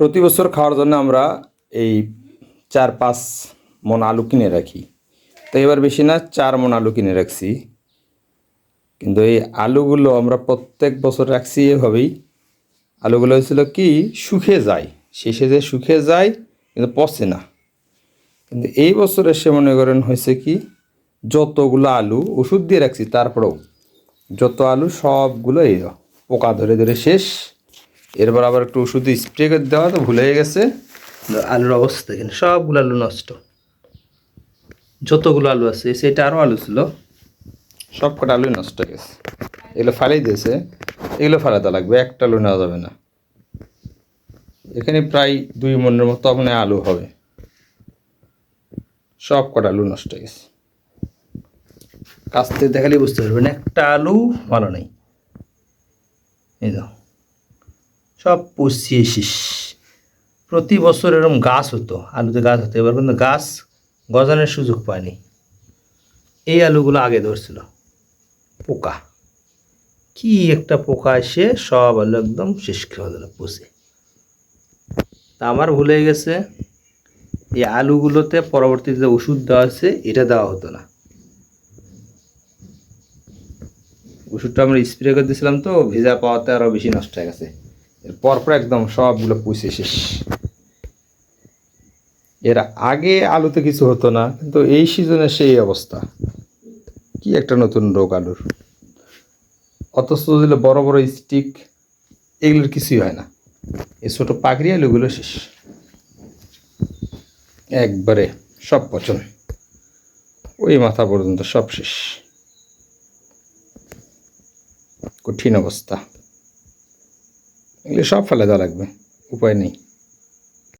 প্রতি বছর খাওয়ার জন্য আমরা এই চার পাঁচ মন আলু কিনে রাখি। তো এবার বেশি না, চার মন আলু কিনে রাখছি। কিন্তু এই আলুগুলো আমরা প্রত্যেক বছর রাখছি এভাবেই। আলুগুলো হয়েছিল কি শুকিয়ে যায়। শেষে যে শুকিয়ে যায়, কিন্তু পচে না। কিন্তু এই বছর এসে মনে করেন হয়েছে কি, যতগুলো আলু ওষুধ দিয়ে রাখছি, তারপরেও যত আলু সবগুলো এই পোকা ধরে ধরে শেষ। এরপর আবার একটু ওষুধ স্প্রে করে দেওয়া তো ভুলে গেছে। আলুর অবস্থা দেখেন সবগুলো আলু নষ্ট। যতগুলো আলু আছে সেটা আরও আলু ছিল। সব কটা আলুই নষ্ট হয়ে গেছে। এগুলো ফালাই দিয়েছে এগুলো ফালাতে লাগবে একটা আলু নেওয়া যাবে না। এখানে প্রায় দুই মনের মতো আপনার আলু হবে। সব কটা আলু নষ্ট হয়ে গেছে। কাছ থেকে দেখালে বুঝতে পারবেন একটা আলু ভালো নেই। এই দাও সব পচিয়ে শেষ। প্রতি বছর এরকম গাছ হতো, আলুতে গাছ হতো। এবার কিন্তু গাছ গজানোর সুযোগ পায়নি। এই আলুগুলো আগে ধরছিল, পোকা। কি একটা পোকা এসে সব আলু একদম শেষ করে দিল পচে তা আমার ভুলে গেছে। এই আলুগুলোতে পরবর্তীতে ওষুধ দেওয়া আছে এটা দেওয়া হতো না। ওষুধটা আমরা স্প্রে করে দিয়েছিলাম তো, ভেজা পাওয়াতে আরও বেশি নষ্ট হয়ে গেছে। এর পরপর একদম সবগুলো পুষে শেষ। এর আগে আলুতে কিছু হতো না, কিন্তু এই সিজনে সেই অবস্থা। কি একটা নতুন রোগ আলুর। অথচ দিলে বড় বড় স্টিক এগুলোর কিছুই হয় না। এই ছোটো পাকড়ি আলুগুলো শেষ। একবারে সব পচন। ওই মাথা পর্যন্ত সব শেষ। কঠিন অবস্থা। এগুলো সব ফেলে দেওয়া লাগবে উপায় নেই।